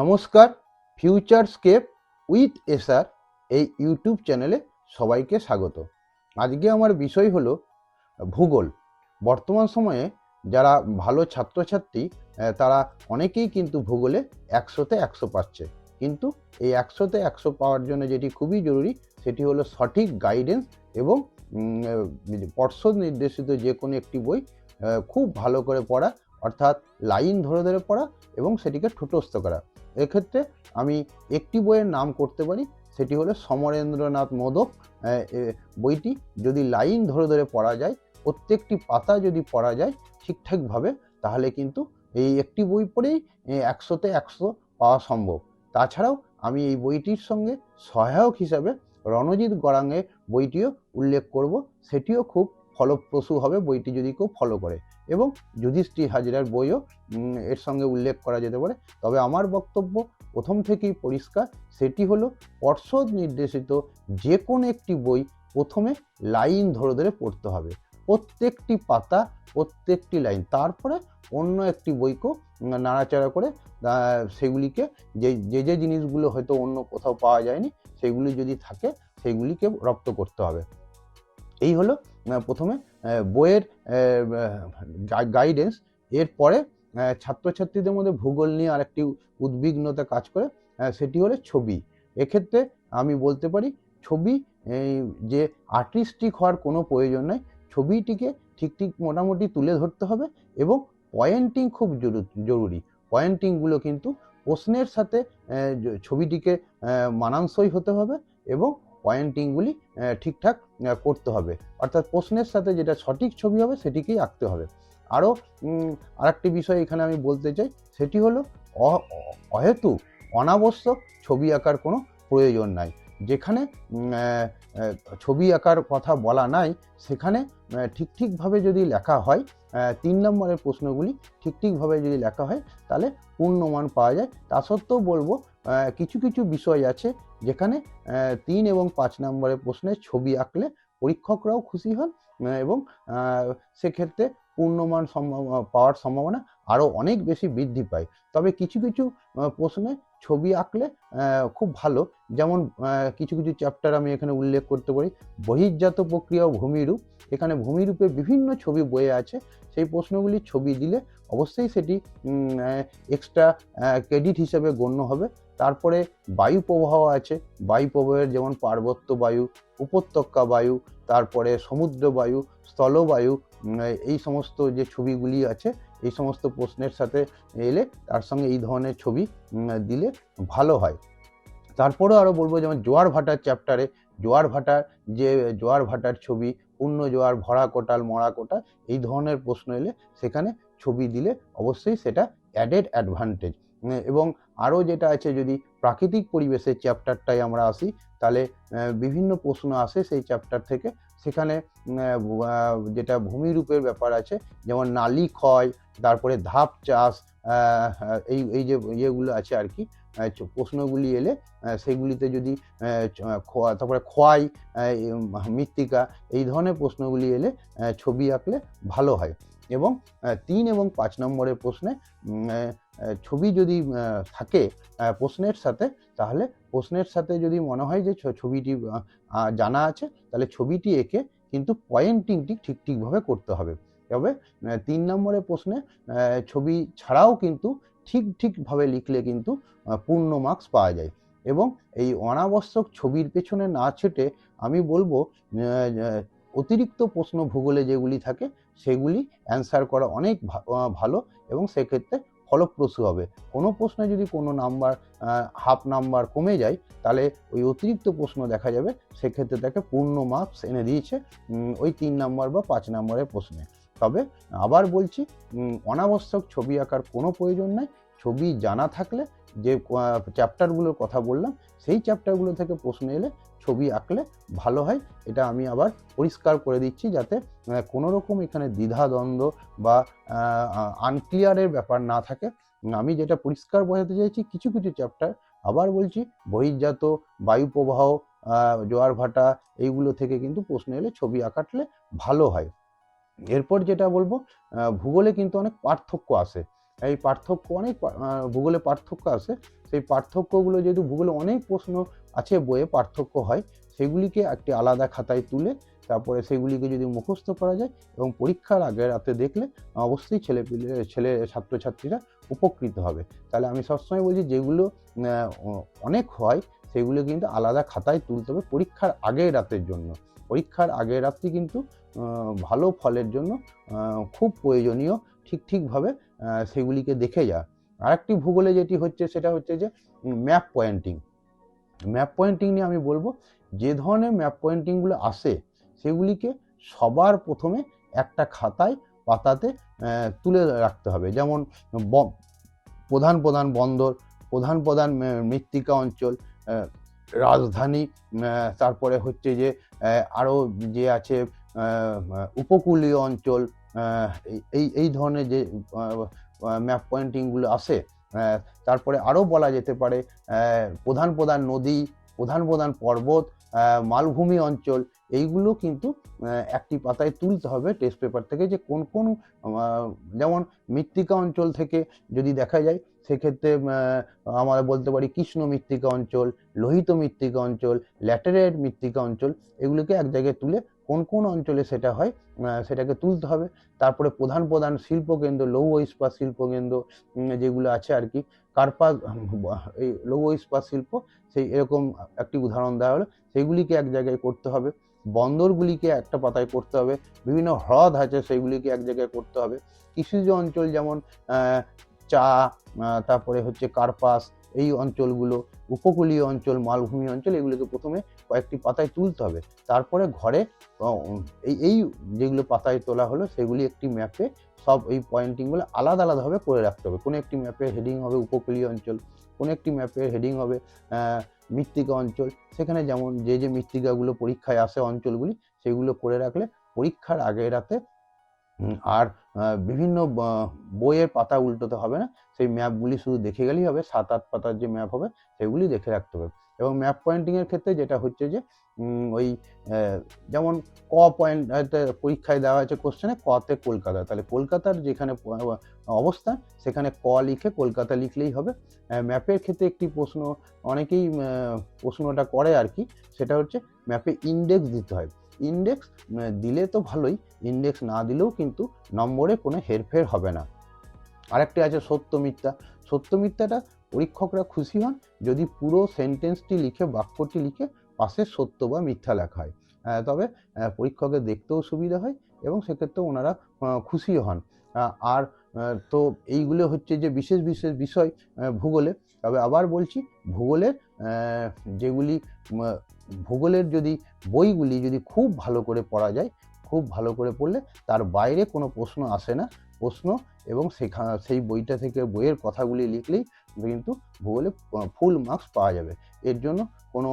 নমস্কার Futurescape with SR এই YouTube চ্যানেলে সবাইকে স্বাগত। আজকে আমার বিষয় হলো ভূগোল। বর্তমান সময়ে যারা ভালো ছাত্রছাত্রী তারা অনেকেই কিন্তু ভূগোলে একশোতে একশো পাচ্ছে। কিন্তু এই একশোতে একশো পাওয়ার জন্য যেটি খুবই জরুরি, সেটি হলো সঠিক গাইডেন্স এবং পর্ষদ নির্দেশিত যে কোনো একটি বই খুব ভালো করে পড়া, অর্থাৎ লাইন ধরে ধরে পড়া এবং সেটিকে ঠোঁটস্থ করা। এক্ষেত্রে আমি একটি বইয়ের নাম করতে পারি, সেটি হলো সমরেন্দ্রনাথ মোদক। বইটি যদি লাইন ধরে ধরে পড়া যায়, প্রত্যেকটি পাতা যদি পড়া যায় ঠিকঠাকভাবে, তাহলে কিন্তু এই একটি বই পড়েই একশোতে একশো পাওয়া সম্ভব। তাছাড়াও আমি এই বইটির সঙ্গে সহায়ক হিসাবে রণজিৎ গড়াঙের বইটিও উল্লেখ করব, সেটিও খুব ফলপ্রসূ হবে, বইটি যদি কেউ ফলো করে। এবং যুধিষ্ঠির হাজরার বইও এর সঙ্গে উল্লেখ করা যেতে পারে। তবে আমার বক্তব্য প্রথম থেকেই পরিষ্কার, সেটি হলো পর্ষদ নির্দেশিত যে কোনো একটি বই প্রথমে লাইন ধরে ধরে পড়তে হবে। প্রত্যেকটি পাতা, প্রত্যেকটি লাইন, তারপরে অন্য একটি বইকেও নাড়াচাড়া করে সেগুলিকে যে যে যে জিনিসগুলো হয়তো অন্য কোথাও পাওয়া যায়নি, সেগুলি যদি থাকে, সেগুলিকে রপ্ত করতে হবে। এই হলো প্রথমে বইয়ের গাইডেন্স এরপরে ছাত্রছাত্রীদের মধ্যে ভূগোল নিয়ে আরেকটি উদ্বিগ্নতা কাজ করে সেটি হলো ছবি। এক্ষেত্রে আমি বলতে পারি, ছবি যে আর্টিস্টিক হওয়ার কোনো প্রয়োজন নেই, ছবিটিকে ঠিক ঠিক মোটামুটি তুলে ধরতে হবে এবং পয়েন্টিং খুব জরু- জরুরি। পয়েন্টিংগুলো কিন্তু প্রশ্নের সাথে ছবিটিকে মানানসই হতে হবে এবং পয়েন্টিংগুলি ঠিকঠাক করতে হবে। অর্থাৎ প্রশ্নের সাথে যেটা সঠিক ছবি হবে সেটিকেই আঁকতে হবে। আরও আরেকটি বিষয় এখানে আমি বলতে চাই, সেটি হলো অহেতু অনাবশ্যক ছবি আঁকার কোনো প্রয়োজন নাই। যেখানে ছবি আঁকার কথা বলা নাই, সেখানে ঠিক ঠিকভাবে যদি লেখা হয় তিন নম্বরের প্রশ্নগুলি ঠিক ঠিকভাবে যদি লেখা হয়, তাহলে পূর্ণমান পাওয়া যায়। তা সত্ত্বেও বলব কিছু কিছু বিষয় আছে যেখানে তিন এবং পাঁচ নম্বরের প্রশ্নের ছবি আঁকলে পরীক্ষকরাও খুশি হন এবং সেক্ষেত্রে পূর্ণমান পাওয়ার সম্ভাবনা আরও অনেক বেশি বৃদ্ধি পায়। তবে কিছু কিছু প্রশ্নে ছবি আঁকলে খুব ভালো। যেমন কিছু কিছু চ্যাপ্টার আমি এখানে উল্লেখ করতে পারি। বহির্জাত প্রক্রিয়া ও ভূমিরূপ। এখানে ভূমিরূপের বিভিন্ন ছবি বয়ে আছে। সেই প্রশ্নগুলি ছবি দিলে অবশ্যই সেটি এক্সট্রা ক্রেডিট হিসেবে গণ্য হবে। তারপরে বায়ু প্রবাহ আছে। বায়ু প্রবাহের যেমন পার্বত্য বায়ু, উপত্যকা বায়ু, তারপরে সমুদ্র বায়ু স্থলবায়ু এই সমস্ত যে ছবিগুলি আছে এই সমস্ত প্রশ্নের সাথে এলে তার সঙ্গে এই ধরনের ছবি দিলে ভালো হয়। তারপরেও আরও বলব যেমন জোয়ার ভাটার চ্যাপ্টারে জোয়ার ভাটার যে, জোয়ার ভাটার ছবি, পূর্ণ জোয়ার, ভরা কোটাল, মরা কোটাল এই ধরনের প্রশ্ন এলে সেখানে ছবি দিলে অবশ্যই সেটা অ্যাডেড অ্যাডভান্টেজ এবং আরও যেটা আছে যদি প্রাকৃতিক পরিবেশের চ্যাপ্টারটায় আমরা আসি, তাহলে বিভিন্ন প্রশ্ন আসে সেই চ্যাপ্টার থেকে। সেখানে যেটা ভূমিরূপের ব্যাপার আছে, যেমন নালি ক্ষয়, তারপরে ধাপ চাষ এই এই যে ইয়েগুলো আছে আর কি প্রশ্নগুলি এলে সেগুলিতে যদি তারপরে খোয়াই মৃত্তিকা, এই ধরনের প্রশ্নগুলি এলে ছবি আঁকলে ভালো হয়। এবং তিন এবং পাঁচ নম্বরের প্রশ্নে ছবি যদি থাকে প্রশ্নের সাথে, তাহলে প্রশ্নের সাথে যদি মনে হয় যে ছবিটি জানা আছে, তাহলে ছবিটি এঁকে কিন্তু পয়েন্টিংটি ঠিক ঠিকভাবে করতে হবে। তবে তিন নম্বরের প্রশ্নে ছবি ছাড়াও কিন্তু ঠিক ঠিকভাবে লিখলে কিন্তু পূর্ণ মার্কস পাওয়া যায়। এবং এই অনাবশ্যক ছবির পেছনে না ছেটে আমি বলব অতিরিক্ত প্রশ্ন ভূগোলে যেগুলি থাকে, সেগুলি অ্যান্সার করা অনেক ভালো। এবং সেক্ষেত্রে ফলপ্রসূ হবে। কোনো প্রশ্নে যদি কোনো নাম্বার হাফ নাম্বার কমে যায়, তাহলে ওই অতিরিক্ত প্রশ্ন দেখা যাবে। সেক্ষেত্রে তাকে পূর্ণ মার্কস এনে দিয়েছে ওই তিন নাম্বার বা পাঁচ নাম্বারের প্রশ্নে। তবে আবার বলছি অনাবশ্যক ছবি আঁকার কোনো প্রয়োজন নাই। ছবি জানা থাকলে যে চ্যাপ্টারগুলোর কথা বললাম, সেই চ্যাপ্টারগুলো থেকে প্রশ্ন এলে ছবি আঁকলে ভালো হয়। এটা আমি আবার পরিষ্কার করে দিচ্ছি যাতে কোনো রকম এখানে দ্বিধাদ্বন্দ্ব বা আনক্লিয়ারের ব্যাপার না থাকে। আমি যেটা পরিষ্কার বোঝাতে চাইছি, কিছু কিছু চ্যাপ্টার আবার বলছি, বহির্জাত বায়ুপ্রবাহ জোয়ার ভাটা, এইগুলো থেকে কিন্তু প্রশ্ন এলে ছবি আঁকাটলে ভালো হয়। এরপর যেটা বলব ভূগোলে কিন্তু অনেক পার্থক্য আসে এই পার্থক্য অনেক ভূগোলে পার্থক্য আছে। সেই পার্থক্যগুলো যেহেতু ভূগোলে অনেক প্রশ্ন আছে বইয়ে পার্থক্য হয়, সেগুলিকে একটি আলাদা খাতায় তুলে তারপরে সেগুলিকে যদি মুখস্থ করা যায় এবং পরীক্ষার আগে রাতে দেখলে অবশ্যই ছেলে ছেলে ছাত্রছাত্রীরা উপকৃত হবে। তাহলে আমি সবসময় বলছি যেগুলো অনেক হয়, সেগুলো কিন্তু আলাদা খাতায় তুলতে হবে পরীক্ষার আগের রাতের জন্য। পরীক্ষার আগের রাত্রি কিন্তু ভালো ফলের জন্য খুব প্রয়োজনীয়, ঠিক ঠিকভাবে সেগুলিকে দেখে যা। আরেকটি ভূগোলে যেটি হচ্ছে, সেটা হচ্ছে যে ম্যাপ পয়েন্টিং ম্যাপ পয়েন্টিং নিয়ে আমি বলব, যে ধরনের ম্যাপ পয়েন্টিংগুলো আসে, সেগুলিকে সবার প্রথমে একটা খাতায়, পাতাতে তুলে রাখতে হবে। যেমন প্রধান প্রধান বন্দর, প্রধান প্রধান মৃত্তিকা অঞ্চল রাজধানী তারপরে হচ্ছে যে আরও যে আছে উপকূলীয় অঞ্চল এই- এই ধরনের যে ম্যাপ পয়েন্টিংগুলো আসে তারপরে আরও বলা যেতে পারে প্রধান প্রধান নদী, প্রধান প্রধান পর্বত মালভূমি অঞ্চল, এইগুলো কিন্তু একটি পাতায় তুলতে হবে টেস্ট পেপার থেকে যে কোন কোন যেমন মৃত্তিকা অঞ্চল থেকে যদি দেখা যায়, সেক্ষেত্রে আমরা বলতে পারি কৃষ্ণ মৃত্তিকা অঞ্চল, লোহিত মৃত্তিকা অঞ্চল, ল্যাটেরাইট মৃত্তিকা অঞ্চল, এগুলোকে এক জায়গায় তুলে কোন কোন অঞ্চলে সেটা হয় সেটাকে তুলতে হবে। তারপরে প্রধান প্রধান শিল্পকেন্দ্র, লৌহ ইস্পাত শিল্পকেন্দ্র যেগুলো আছে আর কি কার্পা এই লৌহ ইস্পাত শিল্প, সেই এরকম একটি উদাহরণ দেওয়া হলো। সেইগুলিকে এক জায়গায় করতে হবে। বন্দরগুলিকে একটা পাতায় করতে হবে। বিভিন্ন হ্রদ আছে সেইগুলিকে এক জায়গায় করতে হবে। কৃষিজ অঞ্চল যেমন চা তারপরে হচ্ছে কার্পাস, এই অঞ্চলগুলো, উপকূলীয় অঞ্চল, মালভূমি অঞ্চল, এগুলোকে প্রথমে কয়েকটি পাতায় তুলতে হবে। তারপরে ঘরে এই এই যেগুলো পাতায় তোলা হলো, সেগুলি একটি ম্যাপে সব এই পয়েন্টিংগুলো আলাদা আলাদাভাবে করে রাখতে হবে। কোনো একটি ম্যাপের হেডিং হবে উপকূলীয় অঞ্চল, কোনো একটি ম্যাপের হেডিং হবে মৃত্তিকা অঞ্চল। সেখানে যেমন যে যে মৃত্তিকাগুলো পরীক্ষায় আসে অঞ্চলগুলি, সেগুলো করে রাখলে পরীক্ষার আগে রাতে আর বিভিন্ন বইয়ের পাতা উল্টোতে হবে না। সেই ম্যাপগুলি শুধু দেখে গেলেই হবে, সাত, আট পাতার যে ম্যাপ হবে, সেগুলি দেখে রাখতে হবে। এবং ম্যাপ পয়েন্টিংয়ের ক্ষেত্রে যেটা হচ্ছে যে ওই যেমন ক পয়েন্ট পরীক্ষায় দেওয়া আছে কোশ্চেনে কতে কলকাতা। তাহলে কলকাতার যেখানে অবস্থান, সেখানে ক লিখে কলকাতা লিখলেই হবে। ম্যাপের ক্ষেত্রে একটি প্রশ্ন, অনেকেই প্রশ্নটা করে আর কি, সেটা হচ্ছে ম্যাপে ইন্ডেক্স দিতে হয়। ইন্ডেক্স দিলে তো ভালোই ইন্ডেক্স না দিলেও কিন্তু নম্বরে কোনো হেরফের হবে না। আরেকটি আছে সত্য মিথ্যা। সত্য মিথ্যাটা পরীক্ষকরা খুশি হন যদি পুরো সেন্টেন্সটি লিখে, বাক্যটি লিখে পাশে সত্য বা মিথ্যা লেখা হয়। তবে পরীক্ষকের দেখতেও সুবিধা হয় এবং সেক্ষেত্রে ওনারা খুশি হন। আর তো এইগুলো হচ্ছে যে বিশেষ বিশেষ বিষয় ভূগোলে। তবে আবার বলছি, ভূগোলের যেগুলি ভূগোলের যদি বইগুলি যদি খুব ভালো করে পড়া যায়, খুব ভালো করে পড়লে তার বাইরে কোনো প্রশ্ন আসে না। প্রশ্ন এবং সেখা, সেই বইটা থেকে বইয়ের কথাগুলি লিখলেই কিন্তু ভূগোলে ফুল মার্কস পাওয়া যাবে। এর জন্য কোনো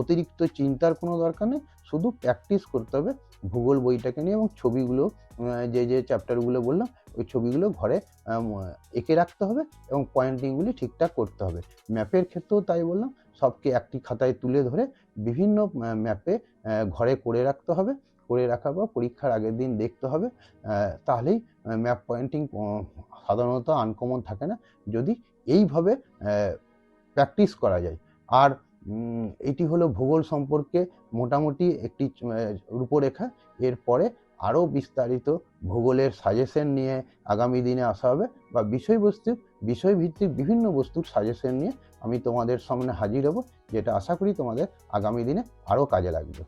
অতিরিক্ত চিন্তার কোনো দরকার নেই। শুধু প্র্যাকটিস করতে হবে ভূগোল বইটাকে নিয়ে এবং ছবিগুলো যে যে চ্যাপ্টারগুলো বললাম, ওই ছবিগুলো ঘরে এঁকে রাখতে হবে এবং পয়েন্টিংগুলি ঠিকঠাক করতে হবে। ম্যাপের ক্ষেত্রেও তাই বললাম, সবকে একটি খাতায় তুলে ধরে বিভিন্ন ম্যাপে ঘরে করে রাখতে হবে। করে রাখার পর পরীক্ষার আগের দিন দেখতে হবে তাহলেই ম্যাপ পয়েন্টিং সাধারণত আনকমন থাকে না। যদি এইভাবে প্র্যাকটিস করা যায়। আর এটি হলো ভূগোল সম্পর্কে মোটামুটি একটি রূপরেখা। এরপরে আরও বিস্তারিত ভূগোলের সাজেশন নিয়ে আগামী দিনে আসা হবে বা বিষয়বস্তু, বিষয়ভিত্তিক বিভিন্ন বস্তুর সাজেশন নিয়ে আমি তোমাদের সামনে হাজির হব, যেটা আশা করি তোমাদের আগামী দিনে আরও কাজে লাগবে।